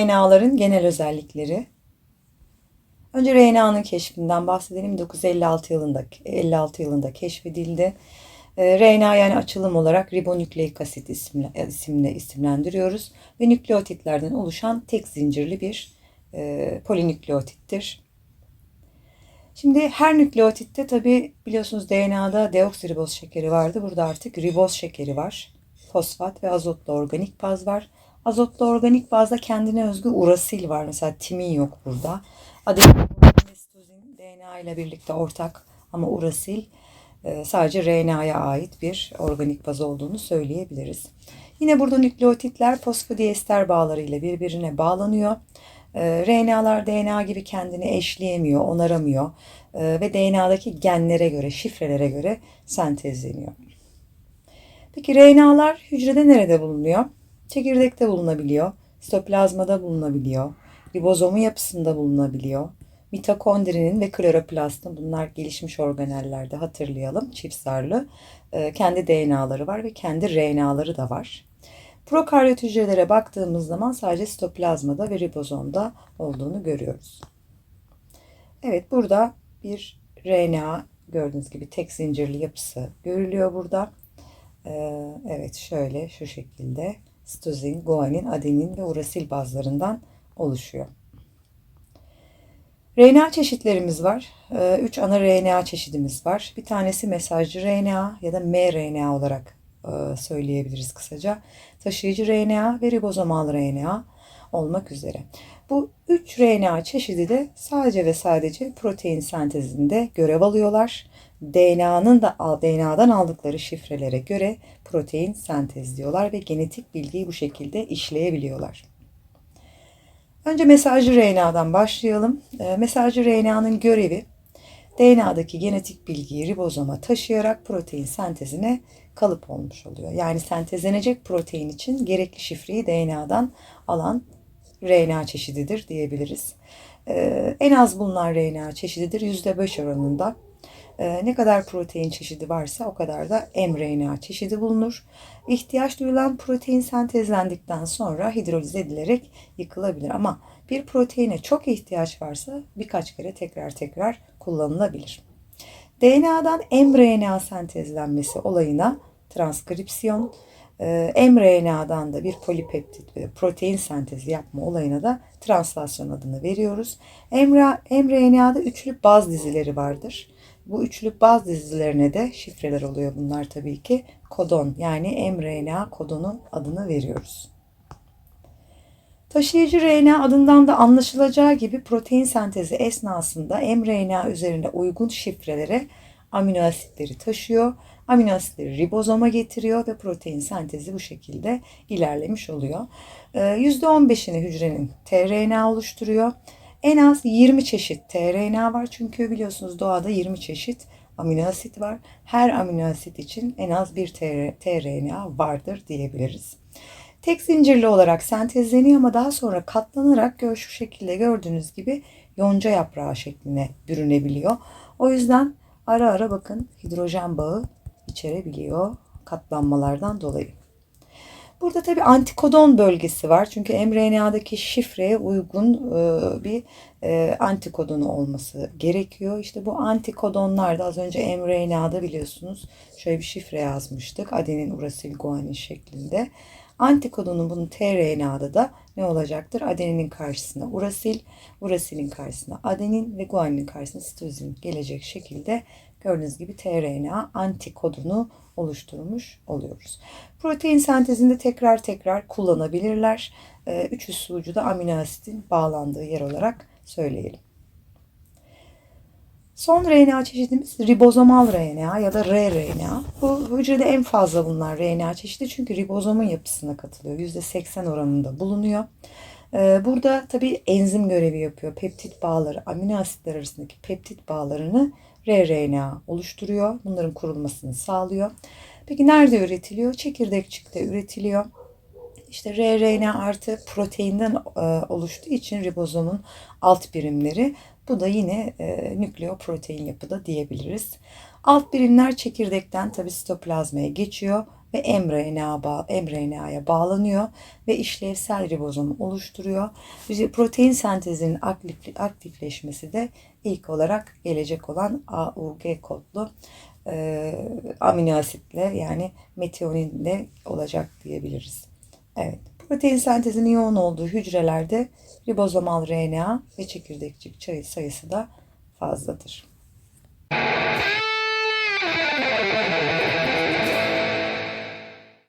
RNA'ların genel özellikleri. Önce RNA'nın keşfinden bahsedelim. 1956 yılında 56 yılında keşfedildi. Ee, RNA yani açılım olarak ribonükleik asit isimle, isimle isimlendiriyoruz ve nükleotitlerden oluşan tek zincirli bir e, polinükleotittir. Şimdi her nükleotitte tabi biliyorsunuz DNA'da deoksiriboz şekeri vardı. Burada artık riboz şekeri var. Fosfat ve azotlu organik baz var. Azotlu organik bazda kendine özgü urasil var. Mesela timin yok burada. Adenin DNA ile birlikte ortak ama urasil e, sadece RNA'ya ait bir organik baz olduğunu söyleyebiliriz. Yine burada nükleotitler fosfodiester bağlarıyla birbirine bağlanıyor. E, RNA'lar DNA gibi kendini eşleyemiyor, onaramıyor e, ve DNA'daki genlere göre, şifrelere göre sentezleniyor. Peki RNA'lar hücrede nerede bulunuyor? Çekirdekte bulunabiliyor, sitoplazmada bulunabiliyor, ribozomun yapısında bulunabiliyor, mitokondrinin ve kloroplastın bunlar gelişmiş organellerde hatırlayalım çift zarlı e, kendi DNA'ları var ve kendi RNA'ları da var. Prokaryot hücrelere baktığımız zaman sadece sitoplazmada ve ribozomda olduğunu görüyoruz. Evet burada bir RNA gördüğünüz gibi tek zincirli yapısı görülüyor burada. Ee, evet şöyle şu şekilde sitozin, guanin, adenin ve urasil bazlarından oluşuyor. RNA çeşitlerimiz var. 3 ana RNA çeşidimiz var. Bir tanesi mesajcı RNA ya da mRNA olarak e, söyleyebiliriz kısaca. Taşıyıcı RNA ve ribozomal RNA olmak üzere. Bu 3 RNA çeşidi de sadece ve sadece protein sentezinde görev alıyorlar. DNA'nın da DNA'dan aldıkları şifrelere göre protein sentezliyorlar ve genetik bilgiyi bu şekilde işleyebiliyorlar. Önce mesajcı RNA'dan başlayalım. E, mesajcı RNA'nın görevi DNA'daki genetik bilgiyi ribozoma taşıyarak protein sentezine kalıp olmuş oluyor. Yani sentezlenecek protein için gerekli şifreyi DNA'dan alan RNA çeşididir diyebiliriz. Ee, en az bulunan RNA çeşididir %5 oranında. Ee, ne kadar protein çeşidi varsa o kadar da mRNA çeşidi bulunur. İhtiyaç duyulan protein sentezlendikten sonra hidroliz edilerek yıkılabilir ama bir proteine çok ihtiyaç varsa birkaç kere tekrar tekrar kullanılabilir. DNA'dan mRNA sentezlenmesi olayına transkripsiyon, mRNA'dan da bir polipeptit ve protein sentezi yapma olayına da translasyon adını veriyoruz. mRNA'da üçlü baz dizileri vardır. Bu üçlü baz dizilerine de şifreler oluyor bunlar tabii ki. Kodon yani mRNA kodonu adını veriyoruz. Taşıyıcı RNA adından da anlaşılacağı gibi protein sentezi esnasında mRNA üzerinde uygun şifrelere amino asitleri taşıyor. Amino asitleri ribozoma getiriyor ve protein sentezi bu şekilde ilerlemiş oluyor. %15'ini ee, hücrenin tRNA oluşturuyor. En az 20 çeşit tRNA var çünkü biliyorsunuz doğada 20 çeşit amino asit var. Her amino asit için en az bir tRNA vardır diyebiliriz. Tek zincirli olarak sentezleniyor ama daha sonra katlanarak şu şekilde gördüğünüz gibi yonca yaprağı şekline bürünebiliyor. O yüzden ara ara bakın hidrojen bağı içerebiliyor katlanmalardan dolayı. Burada tabi antikodon bölgesi var. Çünkü mRNA'daki şifreye uygun e, bir e, antikodonu olması gerekiyor. İşte bu antikodonlar da az önce mRNA'da biliyorsunuz şöyle bir şifre yazmıştık. Adenin, urasil, guanin şeklinde. Antikodonun bunun tRNA'da da ne olacaktır? Adeninin karşısına urasil, urasilin karşısına adenin ve guaninin karşısına sitozin gelecek şekilde gördüğünüz gibi tRNA antikodonu oluşturmuş oluyoruz. Protein sentezinde tekrar tekrar kullanabilirler. Ee, üç üssü ucu da amino asitin bağlandığı yer olarak söyleyelim. Son RNA çeşidimiz ribozomal RNA ya da rRNA. Bu hücrede en fazla bulunan RNA çeşidi çünkü ribozomun yapısına katılıyor. %80 oranında bulunuyor. Ee, burada tabi enzim görevi yapıyor. Peptit bağları, amino asitler arasındaki peptit bağlarını rRNA oluşturuyor. Bunların kurulmasını sağlıyor. Peki nerede üretiliyor? Çekirdekçikte üretiliyor. İşte rRNA artı proteinden e, oluştuğu için ribozomun alt birimleri. Bu da yine e, nükleoprotein yapıda diyebiliriz. Alt birimler çekirdekten tabi sitoplazmaya geçiyor ve mRNA mRNA'ya bağlanıyor ve işlevsel ribozom oluşturuyor. Bizi protein sentezinin aktif, aktifleşmesi de ilk olarak gelecek olan AUG kodlu e, amino asitle yani metioninle olacak diyebiliriz. Evet. Protein sentezinin yoğun olduğu hücrelerde ribozomal RNA ve çekirdekçik çayı sayısı da fazladır.